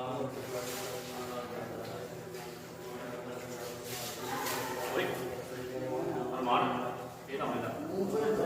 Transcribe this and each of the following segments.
Wait, I'm on. Get on with that.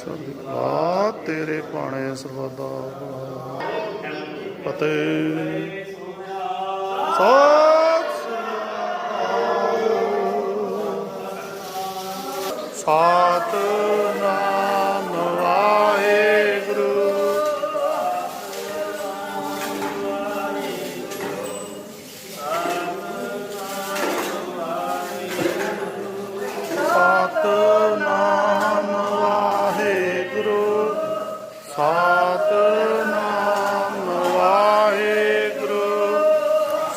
ਚੜ੍ਹਦੀ ਤੇਰੇ ਭਾਣੇ ਸਰਬਦਾ ਫਤਿਹ ਸਤ ਸ੍ਰੀ ਅਕਾਲ।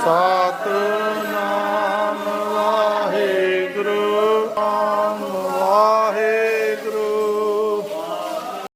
ਸਤ